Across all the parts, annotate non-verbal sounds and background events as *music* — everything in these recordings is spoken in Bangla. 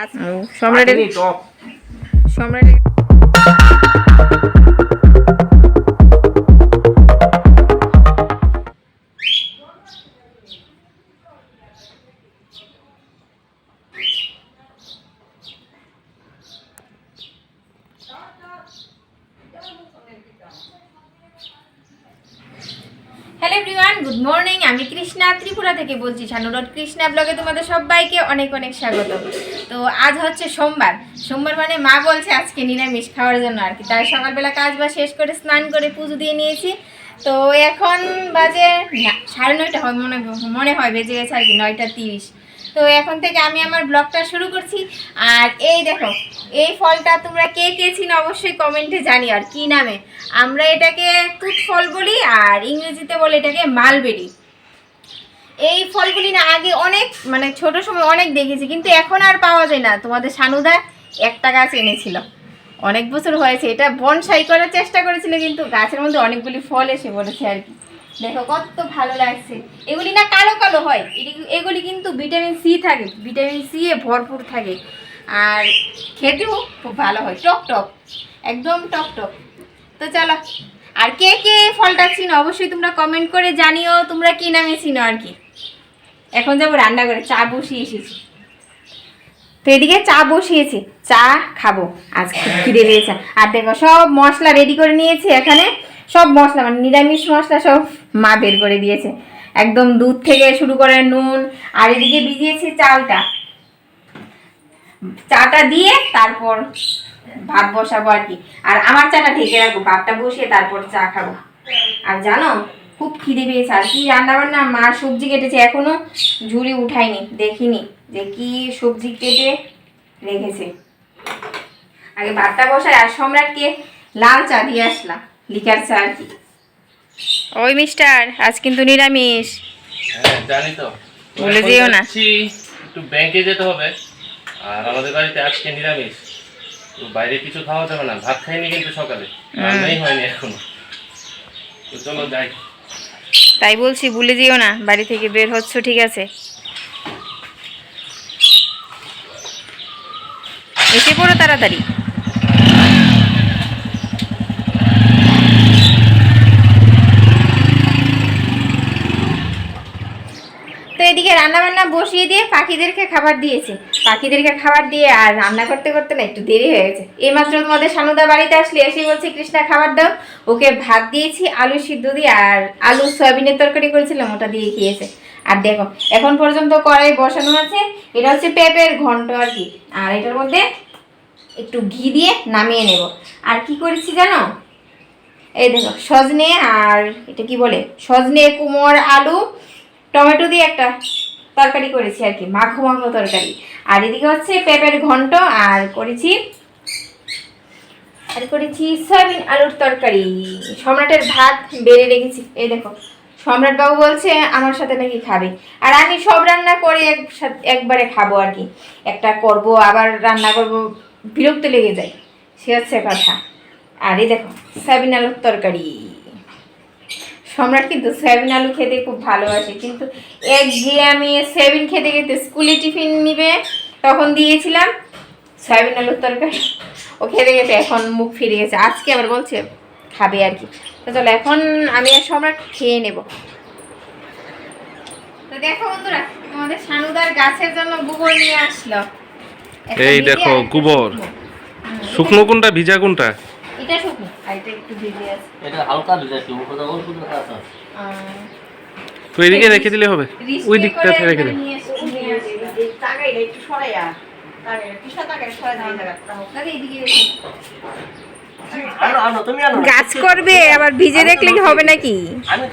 আজ সম্রাটের সম্রাটের হ্যালো এভরিওয়ান গুড মর্নিং আমি কৃষ্ণা ত্রিপুরা থেকে বলছি সানুরট কৃষ্ণা ব্লগে তোমাদের সবাইকে অনেক অনেক স্বাগত। তো আজ হচ্ছে সোমবার। সোমবার মানে মা বলছে আজকে নিরামিষ খাওয়ার জন্য আর কি। তাই সকালবেলা কাজ বা শেষ করে স্নান করে পুজো দিয়ে নিয়েছি। তো এখন বাজে সাড়ে নয়টা হয় মনে মনে হয় বেজে গেছে আর কি, নয়টা তিরিশ। তো এখন থেকে আমি আমার ব্লগটা শুরু করছি। আর এই দেখো, এই ফলটা তোমরা কে কে চিনো অবশ্যই কমেন্টে জানি আর কি নামে। আমরা এটাকে তুত ফল বলি আর ইংরেজিতে বলে এটাকে মালবেরি। এই ফলগুলি না আগে অনেক মানে ছোট সময় অনেক দেখেছি, কিন্তু এখন আর পাওয়া যায় না। তোমাদের সানুদা একটা গাছ এনেছিল। অনেক বছর হয়েছে। এটা বনসাই করার চেষ্টা করেছিল, কিন্তু গাছের মধ্যে অনেকগুলি ফল এসে বলেছে আর কি। দেখো, কত ভালো লাগছে। এগুলি না কালো কালো হয়। এগুলি কিন্তু ভিটামিন সি থাকে। ভিটামিন সি এ ভরপুর থাকে। আর খেতেও খুব ভালো হয়। টক টক। একদম টক টক। তো চলো, আর কে কে ফলটা চিনো? অবশ্যই তোমরা কমেন্ট করে জানিও তোমরা কি নামে চিনো আর কি। এখন যাব রান্না করে চা বসিয়ে এসেছি। তো এদিকে চা বসিয়েছি, চা খাব। আজ খিদে পেয়েছে। আর দেখো, সব মশলা রেডি করে নিয়েছি এখানে। সব মশলা মানে নিরামিষ মশলা সব মা বের করে দিয়েছে। একদম দুধ থেকে শুরু করে নুন। আর এদিকে ভিজিয়েছি চালটা। চাটা দিয়ে তারপর ভাত বসাবো আর কি। আর আমার চাটা ঢেকে রাখব, ভাতটা বসিয়ে তারপর চা খাব। আর জানো খুব খিদে পেয়েছে। আর কি রান্না বান্না মা সবজি কেটেছে। এখনও ঝুড়ি উঠাইনি দেখিনি যে কি সবজি কেটে রেখেছে। আগে ভাতটা বসায় আর সম্রাটকে লাল চা দিয়ে আসলাম লিকার চা আর কি। ওই মিস্টার আজ কিন্তু নিরামিষ। হ্যাঁ জানি তো। বলে যেও না। একটু ব্যাংকে যেতে হবে। আর আমাদের বাড়িতে আজকে নিরামিষ। তো বাইরে কিছু খাওয়া যাবে না। ভাত খাইনি কিন্তু সকালে। রান্নাই হয়নি এখনও। তো চলো যাই। তাই বলছি, ভুলে যেও না, বাড়ি থেকে বের হচ্ছ, ঠিক আছে? এসে পড়ো তাড়াতাড়ি। তো এদিকে রান্না বান্না বসিয়ে দিয়ে পাখিদেরকে খাবার দিয়েছে। পাখিদেরকে খাবার দিয়ে আর রান্না করতে করতে না একটু দেরি হয়ে গেছে। এইমাত্র তোমাদের সানুদা বাড়িতে আসলে এসে বলছে, কৃষ্ণা, খাবার দাও। ওকে ভাত দিয়েছি, আলু সিদ্ধ দিয়ে আর আলু সয়াবিনের তরকারি করেছিলাম, ওটা দিয়ে খেয়েছে। আর দেখো, এখন পর্যন্ত কড়াই বসানো আছে। এটা হচ্ছে পেঁপের ঘন্ট আর কি। আর এটার মধ্যে একটু ঘি দিয়ে নামিয়ে নেব। আর কি করেছি জানো? এই দেখো, সজনে আর এটা কি বলে? সজনে, কুমড়, আলু, টমেটো দিয়ে একটা তরকারি করেছি আর কি, মাখো মাখো তরকারি। আর এদিকে হচ্ছে পেঁপের ঘন্ট আর করেছি আর করেছি সয়াবিন আলুর তরকারি। সম্রাটের ভাত বেড়ে রেখেছি। এই দেখো, সম্রাট বাবু বলছে আমার সাথে নাকি খাবে। আর আমি সব রান্না করে একসাথে একবারে খাব আর কি। একটা করব, আবার রান্না করব, বিরক্ত লেগে যায়। সে হচ্ছে কথা। আর এই দেখো, সয়াবিন আলুর তরকারি। সম্রাট কিন্তু সয়াবিন আলু খেতে খুব ভালোবাসে কিন্তু এক গিয়ে আমি সয়াবিন খেতে খেতে স্কুলে টিফিন নিবে তখন দিয়েছিলাম সয়াবিন আলুর তরকারি। ও খেতে খেতে এখন মুখ ফিরে গেছে। আজকে আবার বলছে খাবে আর কি। তো চলো এখন আমি আর সম্রাট খেয়ে নেব। তো দেখো বন্ধুরা আমাদের সানুদার গাছের জন্য গোবর নিয়ে আসলো। এই দেখো, গোবর। শুকনো। শুকনো কোনটা ভিজা কোনটা? এটা শুকনো। আর একটু ভিজে আছে। এটা হালকা বিজাতি উপরে অল্প দেখা আছে। তো এদিকে রেখে দিলে হবে? ওই দিকটা করে রেখে দে নিয়ে এসে- নিয়ে আসি। দাদা, এদিকে রেখে। আনো আনো তুমি আনো। গাছ করবে আবার ভিজে দেখলে কি হবে নাকি? আমি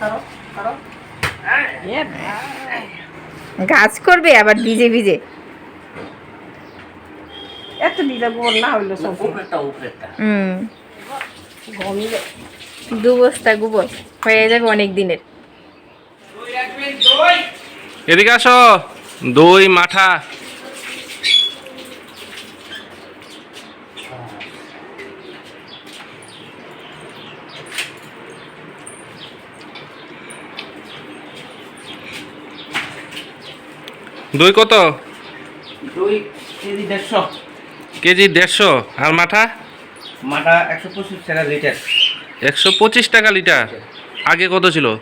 সারো সারো গাছ করবে আবার ভিজে ভিজে। এত গোবর না হইল সব হুম। দু বস্তা গোবর হয়ে যাবে অনেক দিনের। এদিকে আসো দই মাঠা। দই কত? দুই কেজি দেড়শো। কেজি দেড়শো। আর মাঠা? মাটা একশো পঁচিশ টাকা লিটার। একশো পঁচিশ টাকা লিটার। আগে কত ছিল।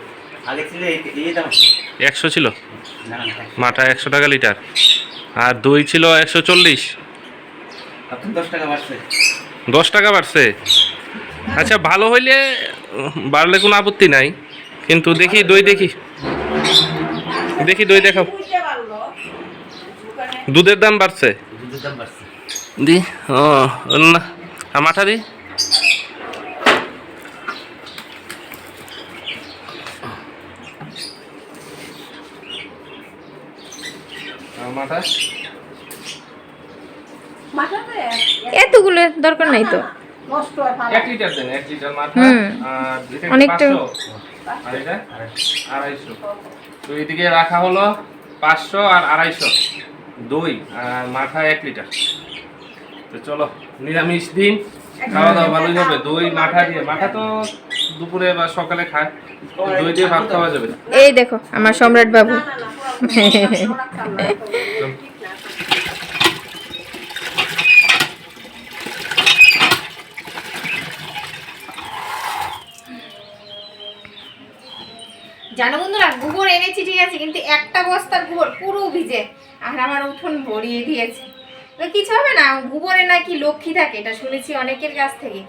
একশো ছিল? মাঠা একশো টাকা লিটার। আর দই ছিল একশো চল্লিশ। দশ টাকা বাড়ছে। দশ টাকা বাড়ছে? আচ্ছা ভালো হইলে বাড়লে কোনো আপত্তি নাই। কিন্তু দেখি দই দেখি। দেখি দই দেখাও। দুধের দাম বাড়ছে? দুধের দাম বাড়ছে। দি ও না আর মাথা দি। এতগুলো দরকার নাই তো। নষ্ট ভালো। এক লিটার এক লিটার মাথা আর অনেকটা- 500, আর এটা? আড়াইশো। তো এদিকে রাখা হলো পাঁচশো আর আড়াইশো। দই আর মাথা এক লিটার। তো চলো নিরামিষ দিন। খাওয়া দাওয়া ভালোই হবে। দই মাঠা দিয়ে মাঠা তো দুপুরে বা সকালে খায়। দই দিয়ে ভাত খাওয়া যাবে এই দেখো আমার সম্রাট বাবু। জানো বন্ধুরা গোবর এনেছি ঠিক আছে কিন্তু একটা বস্তার গোবর পুরো ভিজে। আর আমার উঠোন ভরিয়ে দিয়েছে। কিছু হবে না গোবরে নাকি লক্ষ্মী থাকে এটা শুনেছি অনেকের কাছ থেকে।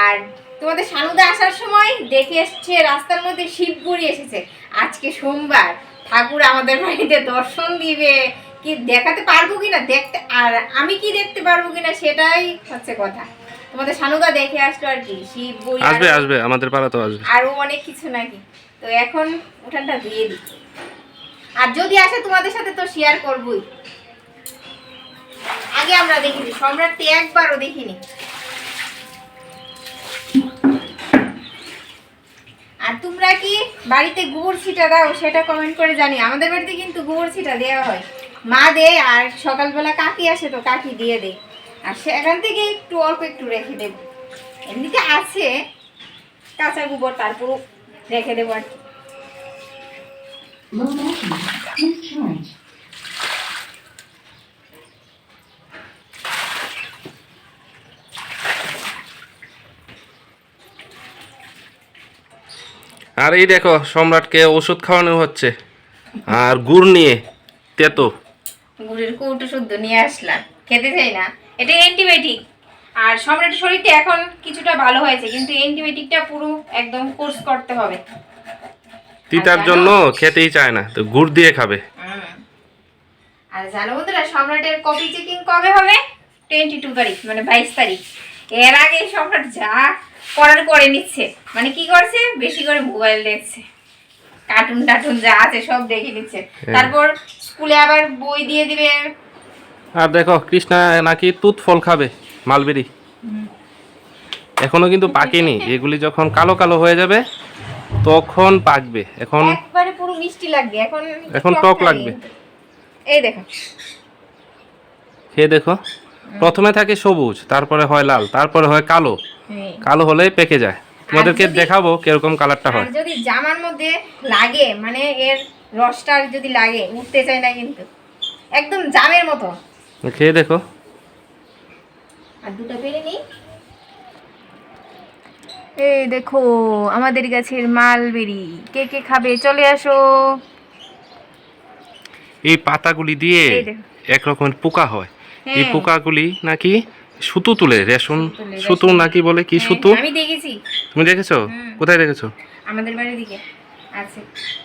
আর তোমাদের সানুদা আসার সময় দেখে এসছে রাস্তার মধ্যে শিবগুড়ি এসেছে। আজকে সোমবার ঠাকুর আমাদের বাড়িতে দর্শন দিবে। কি দেখাতে পারব কিনা দেখতে আর আমি কি দেখতে পারব কিনা সেটাই হচ্ছে কথা। তোমাদের সানুদা দেখে আসলো আর কি শিব বুড়ি আসবে আসবে আমাদের পাড়া তো আসবে। আরও অনেক কিছু নাকি। তো এখন উঠানটা দিয়ে দিচ্ছি আর যদি আসে তোমাদের সাথে তো শেয়ার করবই। আগে আমরা দেখিনি সম্রাটটি একবারও দেখিনি। আর তোমরা কি বাড়িতে গোবর ছিটা দাও, সেটা কমেন্ট করে জানি আমাদের বাড়িতে কিন্তু গোবর ছিটা দেওয়া হয়। মা দেয় আর সকালবেলা কাকি আসে তো কাকি দিয়ে দেয় আর সেখান থেকে একটু অল্প একটু রেখে দেব। এমনিতে আছে, কাঁচা গোবর তারপরও রেখে দেবো আর কি। আর এই দেখো সম্রাটকে ওষুধ খাওয়ানো হচ্ছে। আর গুড় নিয়ে তেতো। গুড়ের কৌটো শুদ্ধ নিয়ে আসলাম। খেতে চাই না। এটা অ্যান্টিবায়োটিক আর সম্রাটের শরীরটা এখন কিছুটা ভালো হয়েছে কিন্তু অ্যান্টিবায়োটিকটা পুরো একদম কোর্স করতে হবে। তিতার জন্য খেতেই চায় না তো গুড় দিয়ে খাবে। আর জানো বন্ধুরা সম্রাটের কপি চেকিং কবে হবে? টোয়েন্টি টু তারিখ মানে বাইশ তারিখ। এর আগে সম্রাট যা করার করে নিচ্ছে। মানে কি করছে? বেশি করে মোবাইল দেখছে। কার্টুন টার্টুন যা আছে সব দেখে নিচ্ছে। তারপর স্কুলে আবার বই দিয়ে দিবে। আর দেখো কৃষ্ণা নাকি তুত ফল খাবে মালবেরি। এখনও কিন্তু পাকেনি। এগুলি যখন কালো কালো হয়ে যাবে তখন পাকবে। এখন একবারে পুরো মিষ্টি লাগবে। এখন এখন টক লাগবে। এই দেখো। খেয়ে দেখো। প্রথমে থাকে সবুজ তারপরে হয় লাল তারপরে হয় কালো। হ্যাঁ। কালো হলেই পেকে যায়। তোমাদেরকে দেখাবো কীরকম কালারটা হয়। যদি জামার মধ্যে লাগে মানে এর রসটা যদি লাগে উঠতে চায় না কিন্তু। একদম জামের মতো। খেয়ে দেখো। আর দুটো পেরে নিই। এই দেখো আমাদের গাছের মালবেরি। কে কে খাবে? চলে আসো। এই পাতাগুলি দিয়ে এই দেখো। এক রকমের পোকা হয়। এই হ্যাঁ। পোকাগুলি নাকি সুতো তুলে রেশন সুতো নাকি বলে কি হ্যাঁ, সুতো? আমি দেখেছি। তুমি দেখেছ? কোথায় দেখেছ? আমাদের বাড়ির দিকে আছে।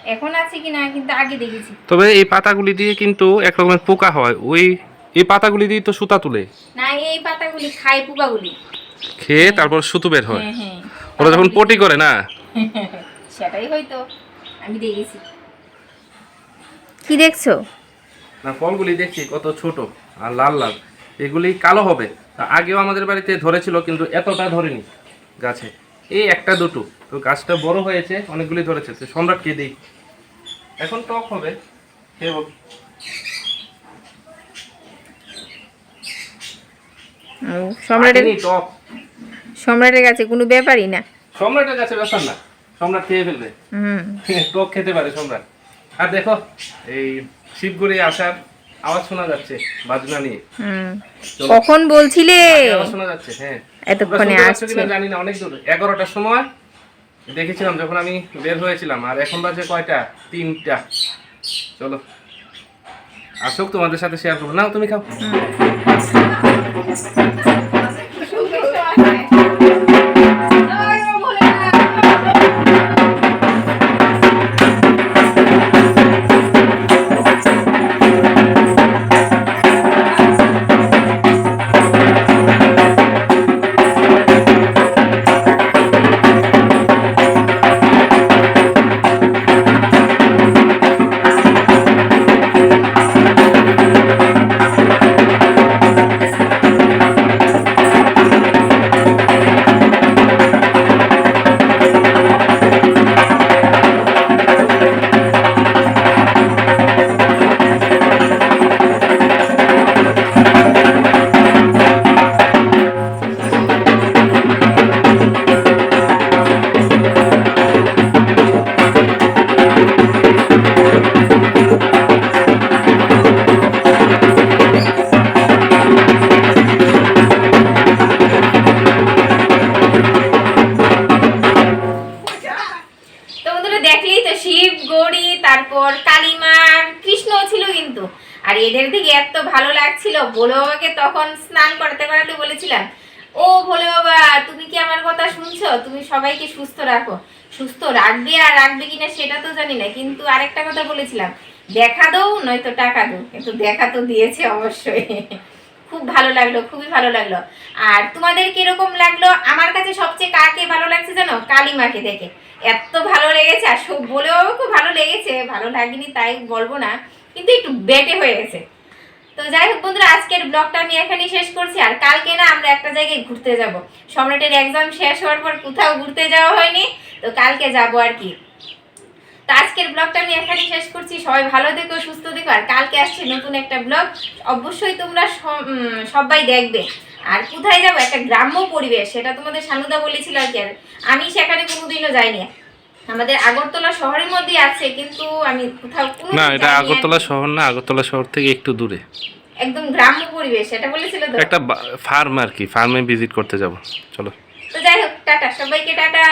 এখন আছে কি না কিন্তু আগে দেখেছি। তবে এই পাতাগুলি দিয়ে কিন্তু এক রকমের পোকা হয়। ওই এই পাতাগুলি দিয়ে তো সুতা তুলে। না এই পাতাগুলি খায় পোকাগুলি। খেয়ে তারপর সুতো বের হয়। হ্যাঁ হ্যাঁ। ওরা যখন পটি করে না? *laughs* সেটাই হয়তো। আমি দেখেছি। কি দেখছ? না ফলগুলি দেখছি কত ছোট আর লাল লাল। এগুলি কালো হবে। তা আগেও আমাদের বাড়িতে ধরেছিল কিন্তু এতটা ধরেনি গাছে। এই একটা দুটো। তো গাছটা বড় হয়েছে অনেকগুলি ধরেছে। তো সম্রাটকে দিই? এখন টক হবে খেয়ে। সম্রাটের টক। সম্রাটের কাছে কোনো ব্যাপারই না। সম্রাটের কাছে ব্যাপার না। সম্রাট খেয়ে ফেলবে। *laughs* টক খেতে পারে সম্রাট। আর দেখো এই শিবগুড়ি আসার আওয়াজ শোনা যাচ্ছে বাজনা নিয়ে। হুম। কখন বলছিলে? আওয়াজ শোনা যাচ্ছে হ্যাঁ। এতক্ষণে আসছে। জানি না অনেক দূর। এগারোটার সময় দেখেছিলাম যখন আমি বের হয়েছিলাম আর এখন বাজে কয়টা? তিনটা। চলো। আসুক তোমাদের সাথে শেয়ার করব। নাও তুমি খাও। তারপর কালিমার কৃষ্ণ ছিল কিন্তু। আর এদের দিকে এত ভালো লাগছিল, ভোলে বাবাকে তখন স্নান করাতে করাতে বলেছিলাম, ও ভোলে বাবা, তুমি কি আমার কথা শুনছো? তুমি সবাইকে সুস্থ রাখো। সুস্থ রাখবে আর রাখবে কিনা সেটা তো জানি না, কিন্তু আরেকটা কথা বলেছিলাম, দেখা দৌ নয়তো টাকা দৌ। কিন্তু দেখা তো দিয়েছে অবশ্যই। খুব ভালো লাগল, খুবই ভালো লাগল। আর তোমাদের কীরকম লাগল? আমার কাছে সবচেয়ে কাকে ভালো লাগছে জানো? কালিমাকে দেখে। এত ভালো লেগেছে, আর সব বলেও খুব ভালো লেগেছে। ভালো লাগেনি তাই বলব না, কিন্তু একটু বেটে হয়ে গেছে। তো যাই হোক বন্ধুরা, আজকের ব্লগটা আমি এখানেই শেষ করছি, আর কালকে না আমরা একটা জায়গায় ঘুরতে যাব। সম্রাটের এক্সাম শেষ হওয়ার পর কোথাও ঘুরতে যাওয়া হয়নি, তো কালকে যাব আর কি। তো আজকের ব্লগটা আমি এখানেই শেষ করছি। সবাই ভালো থেকো সুস্থ থেকো আর কালকে আসছে নতুন একটা ব্লগ। অবশ্যই তোমরা সবাই দেখবে। আর কোথায় যাব? একটা গ্রাম্য পরিবেশ সেটা তোমাদের সানুদা বলেছিল আর কি। আর আমি সেখানে কোনোদিনও যাইনি। আমাদের আগরতলা শহরের মধ্যে আছে কিন্তু আমি কোথাও না এটা আগরতলা শহর না আগরতলা শহর থেকে একটু দূরে। একদম গ্রাম্য পরিবেশ সেটা বলেছিল তো। একটা ফার্ম আর কি ফার্মে ভিজিট করতে যাব। চলো। তো যাই হোক টাটা সবাইকে টাটা।